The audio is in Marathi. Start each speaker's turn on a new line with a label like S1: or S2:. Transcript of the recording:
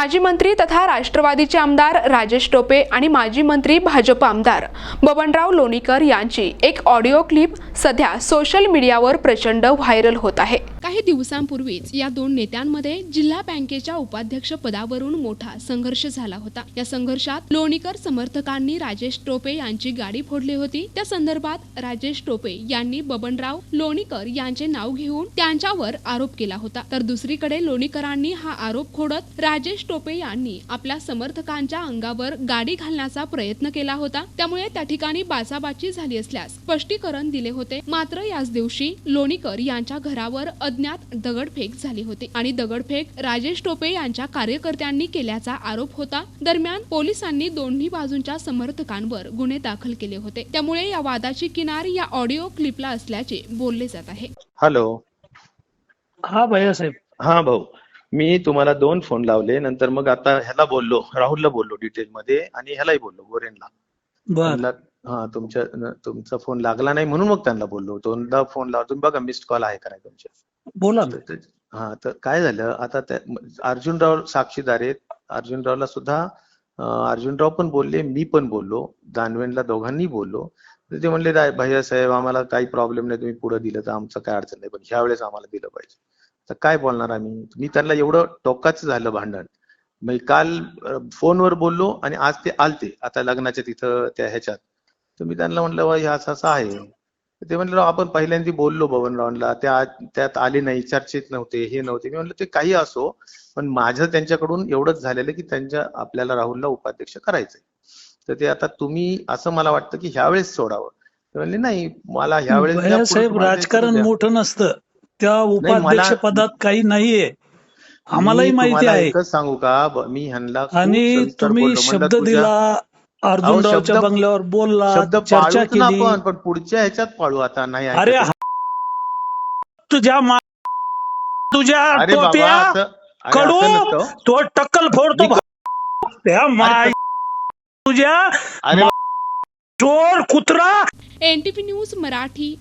S1: माजी मंत्री तथा राष्ट्रवादीचे आमदार राजेश टोपे आणि माजी मंत्री भाजप आमदार बबनराव लोणीकर यांची एक ऑडिओ क्लिप सध्या सोशल मीडियावर प्रचंड व्हायरल होत आहे. काही दिवसांपूर्वीच या दोन नेत्यांमध्ये जिल्हा बँकेच्या उपाध्यक्ष पदावरून मोठा संघर्ष झाला होता. या संघर्षात लोणीकर समर्थकांनी राजेश टोपे यांची गाडी फोडली होती. त्या संदर्भात राजेश टोपे यांनी बबनराव लोणीकर यांचे नाव घेऊन त्यांच्यावर आरोप केला होता. तर दुसरीकडे लोणीकरांनी हा आरोप खोडत राजेश टोपे यांनी आपल्या समर्थकांच्या अंगावर गाडी घालण्याचा प्रयत्न केला होता. त्यामुळे त्या ठिकाणी बाचाबाची झाली असल्यास स्पष्टीकरण दिले होते. मात्र याच दिवशी लोणीकर यांच्या घरावर अज्ञात दगडफेक झाली होती आणि दगडफेक राजेश टोपे यांच्या कार्यकर्त्यांनी केल्याचा आरोप होता. दरम्यान पोलिसांनी दोन्ही बाजूंच्या समर्थकांवर गुन्हे दाखल केले होते. त्यामुळे या वादाची किनार या ऑडिओ क्लिपला असल्याचे बोलले जात आहे.
S2: हॅलो.
S3: हा भैयासाहेब
S2: हा भाऊ. मी तुम्हाला दोन फोन लावले नंतर मग आता ह्याला बोललो राहुलला बोललो डिटेल मध्ये आणि ह्यालाही बोललो गोरेनला हा तुमच्या तुमचा फोन लागला नाही म्हणून मग त्यांना बोललो. दोनदा फोन लावतो तुम्ही बघा मिस्ड कॉल आहे का नाही तुमचे
S3: बोला ना.
S2: हा तर काय झालं? आता त्या अर्जुनराव साक्षीदार आहेत. अर्जुनरावला सुद्धा अर्जुनराव पण बोलले मी पण बोललो. दानवेंना दोघांनी बोललो. ते म्हणले "नाही, भैया साहेब आम्हाला काही प्रॉब्लेम नाही. तुम्ही पुढे दिलं तर आमचं काय अडचण नाही. पण ह्या वेळेस आम्हाला दिलं पाहिजे. तर काय बोलणार आम्ही? मी त्यांना एवढं टोकाचं झालं भांडण. मी काल फोनवर बोललो आणि आज ते आलते. आता लग्नाच्या तिथं त्या ह्याच्यात. तर मी त्यांना म्हणलं "वा, हे असं असं आहे. ते म्हणलं "राव, आपण पहिल्यांदा बोललो बबनरावांना त्या त्यात आले नाही चर्चेत नव्हते हे नव्हते. मी म्हणलं ते काही असो पण माझं त्यांच्याकडून एवढंच झालेलं की त्यांच्या आपल्याला राहुलला उपाध्यक्ष करायचंय. तर ते आता तुम्ही असं मला वाटतं की ह्यावेळेस सोडावं. ते म्हणले नाही मला ह्यावेळेस
S3: राजकारण
S2: द्यायचं द्या."
S3: मोठं नसतं. त्या उपाध्यक्ष पदात काही नाहीये. आम्हालाही माहिती आहे.
S2: सांगू का? मी ह्यांना
S3: आणि तुम्ही शब्द दिला अर्जुनरावच्या
S2: शब्द-
S3: बंगल्यावर बोलला चर्चा केली.
S2: आपण पण पुढच्या ह्याच्यात पाळू आता नाही
S3: अरे तुझ्या मा- तुझ्या
S2: अरे बाबा
S3: टोप्या कडू. तो टक्कल फोडतो त्या माय तुझ्या
S2: अरे
S3: चोर कुत्रा
S1: एनटीपी न्यूज मराठी.